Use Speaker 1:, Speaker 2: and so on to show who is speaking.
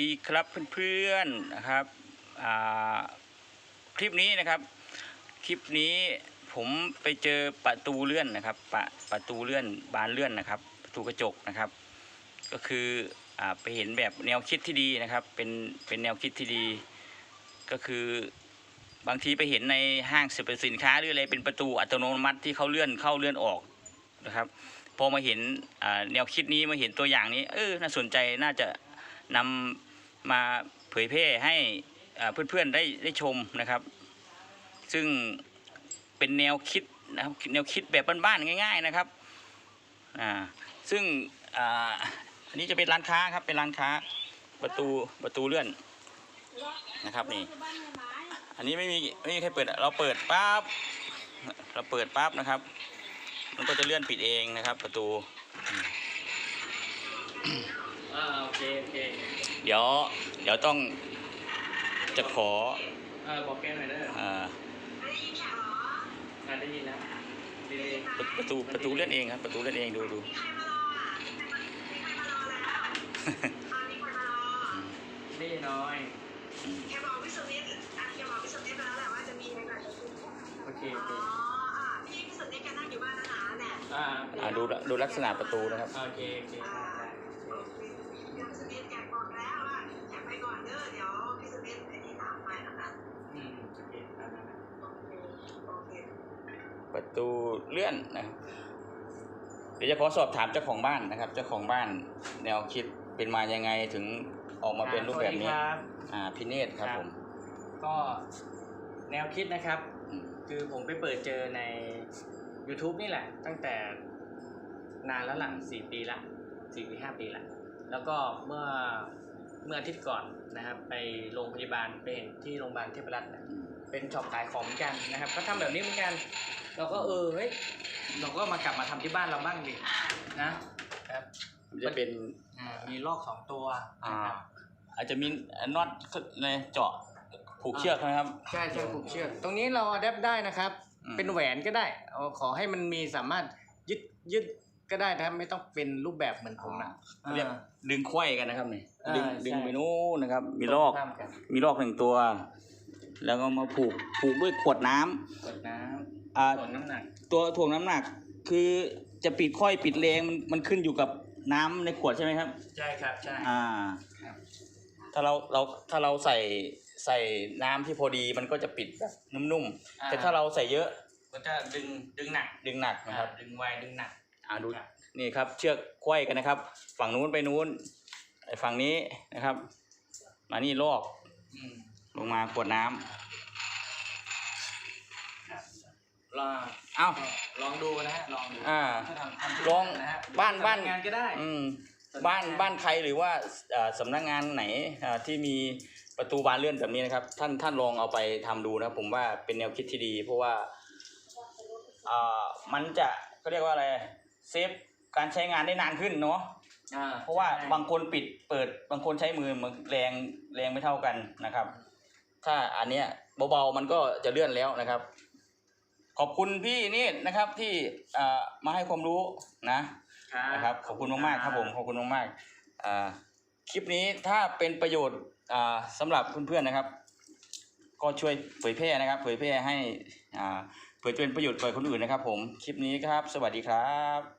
Speaker 1: ดีครับเพื่อนๆนะครับคลิปนี้นะครับ คลิปนี้ผมไปเจอประตูเลื่อนนะครับประประตูเลื่อนบานเลื่อนนะครับ ประตูกระจกนะครับ ก็คืออไปเห็นแบบแนวคิดที่ดีนะครับ เป็นเป็นแนวคิดที่ดี ก็คือบางทีไปเห็นในห้างสรรพสินค้าหรืออะไรเป็นประตูอัตโนมัติที่เขาเลื่อนเข้าเลื่อนออกนะครับพอมาเห็นแนวคิดนี้มาเห็นตัวอย่างนี้เออน่าสนใจน่าจะ นำมาเผยแพร่ให้เพื่อนๆได้ได้ชมนะครับ ซึ่งเป็นแนวคิดนะครับแนวคิดแบบบ้านๆง่าย ๆนะครับอ่าซึ่งอ่าอันนี้จะเป็นร้านค้าครับเป็นร้านค้าประตูประตูเลื่อนนะครับนี่ อันนี้ไม่มีไม่มีใครเปิดเราเปิดปั๊บเราเปิดปั๊บนะครับ มันก็จะเลื่อนปิดเองนะครับ ประตู
Speaker 2: อ่าโอเคโอเค
Speaker 1: เดี๋ยว เดี๋ยวต้องจะขอ
Speaker 2: อ่าบอกแกหน่อยเด้อ
Speaker 1: อ่า
Speaker 2: อ่าได้ยินแล้วดีเลย
Speaker 1: ประประตูประตูเลื่อนเองครับ ประตูเลื่อนเองดูดู
Speaker 2: นี่น้อย
Speaker 1: อืม
Speaker 3: แกบอกพี่สุนิทอะแกบอกพี่สุนิทไปแล้วแหละว่าจะมีใครก่อนจะซื้อ
Speaker 2: โอเค
Speaker 3: อ๋
Speaker 2: โอ
Speaker 3: อ
Speaker 2: เค
Speaker 3: อะพี่พี่สุนิทแกนั่งอยู่บ้านนาๆเนี่ย
Speaker 2: อ่า
Speaker 1: อ่าดูดูลักษณะประตูนะครับ
Speaker 2: โอเคโอเค
Speaker 3: อ่า
Speaker 2: ได้ได้โอเค
Speaker 3: เดี๋ยวพี่สุนิทแกบอกแล้วว่าแกไปก่อนเด้อเดี๋ยวพี่สุนิทไอ้ที่ตามไปนะคะ
Speaker 2: อืมโอเคได้ได้ได้
Speaker 3: โอเคโอเค
Speaker 1: ประตูเลื่อนนะครับเดี๋ยวจะขอสอบถามเจ้าของบ้านนะครับ เจ้าของบ้านแนวคิดเป็นมายังไงถึงออกมาเป็นรูปแบบนี้
Speaker 2: สวัสดีครับ
Speaker 1: อ่าพิเนตครับผม
Speaker 2: ก็แนวคิดนะครับ
Speaker 1: อืม
Speaker 2: คือผมไปเปิดเจอใน YouTube นี่แหละ ตั้งแต่นานแล้วหลังสี่ปีละสี่ปีห้าปีละ แล้วก็เมื่อเมื่ออาทิตย์ก่อนนะครับ ไปโรงพยาบาลไปเห็นที่โรงพยาบาลเทพรัตน์นะเป็นช็อปขายของเหมือนกันนะครับ ก็ทำแบบนี้เหมือนกัน เราก็เออเฮ้ยเราก็มากลับมาทำที่บ้านเราบ้างดินะครับ
Speaker 1: มันจะเป็น
Speaker 2: อ่ามีลอกสองตัว
Speaker 1: อ่า
Speaker 2: นะครับ
Speaker 1: อาจจะมีน็อตในเจาะผูกเชือกนะครับ
Speaker 2: ใช่ใช่ผูกเชือกตรงนี้เราอัดแอปได้นะครับ
Speaker 1: อืม
Speaker 2: เป็นแหวนก็ได้เอาขอให้มันมีสามารถยึดยึดก็ได้นะครับไม่ต้องเป็นรูปแบบเหมือนผมนะ
Speaker 1: เขาเรียกดึงไขว้กันนะครับนี่
Speaker 2: อ่า
Speaker 1: ดึง
Speaker 2: ใช่
Speaker 1: ดึงไปนู้นนะครับ มีลอก
Speaker 2: ข้ามกัน
Speaker 1: มีลอกหนึ่งตัว แล้วก็มาผูกผูกด้วยขวดน้ำ
Speaker 2: กดน้
Speaker 1: อ่าำ
Speaker 2: กดน้ำหนัก
Speaker 1: ตัวถ่วงน้ำหนักคือจะปิดค่อยปิดแรงมันมันขึ้นอยู่กับน้ำในขวดใช่ไหมครับ
Speaker 2: ใช่ครับใช่
Speaker 1: อ่า
Speaker 2: ครับ
Speaker 1: ถ้าเราเราถ้าเราใส่ใส่น้ำที่พอดีมันก็จะปิดแบบนุ่มๆ แต่ถ้าเราใส่เยอะ
Speaker 2: ก็จะดึงดึงหนัก
Speaker 1: ดึงหนักนะครับ
Speaker 2: อ่าดึงไวดึงหนัก
Speaker 1: อ่าดู
Speaker 2: ครับ
Speaker 1: นี่ครับ เชือกไขว้กันนะครับ ฝั่งนู้นไปนู้นไอ้ฝั่งนี้นะครับ มานี่ลอก
Speaker 2: อืม
Speaker 1: ลงมาขวดน้ำ
Speaker 2: ลอง
Speaker 1: เอ้า
Speaker 2: ลองดูนะฮะลองดู
Speaker 1: อ่า
Speaker 2: ถ้าทำทำที่
Speaker 1: ลอง
Speaker 2: นะฮะ
Speaker 1: บ้านบ้าน
Speaker 2: ทำงานก็ได้
Speaker 1: อืม
Speaker 2: สำนัก
Speaker 1: บ้าน
Speaker 2: งาน
Speaker 1: บ้านใครหรือว่าเอ่อสำนักงานไหนอ่าที่มีประตูบานเลื่อนแบบนี้นะครับ ท่านท่านลองเอาไปทำดูนะครับผมว่าเป็นแนวคิดที่ดี เพราะว่าอ่ามันจะเขาเรียกว่าอะไรเซฟการใช้งานได้นานขึ้นเนาะ
Speaker 2: อ่
Speaker 1: เพราะว่า
Speaker 2: ใช่
Speaker 1: บางคนปิดเปิดบางคนใช้มือมันแรงแรงไม่เท่ากันนะครับ ถ้าอันเนี้ยเบาๆมันก็จะเลื่อนแล้วนะครับ ขอบคุณพี่นี่นะครับที่อ่ามาให้ความรู้นะนะครับ ขอบคุณมากๆครับผมขอบคุณมากๆอ่าคลิปนี้ถ้าเป็นประโยชน์อ่าสำหรับเพื่อนๆนะครับ ก็ช่วยเผยแพร่นะครับ เผยแพร่ให้อ่าเผยเป็นประโยชน์กับคนอื่นนะครับ ผมคลิปนี้ครับ สวัสดีครับ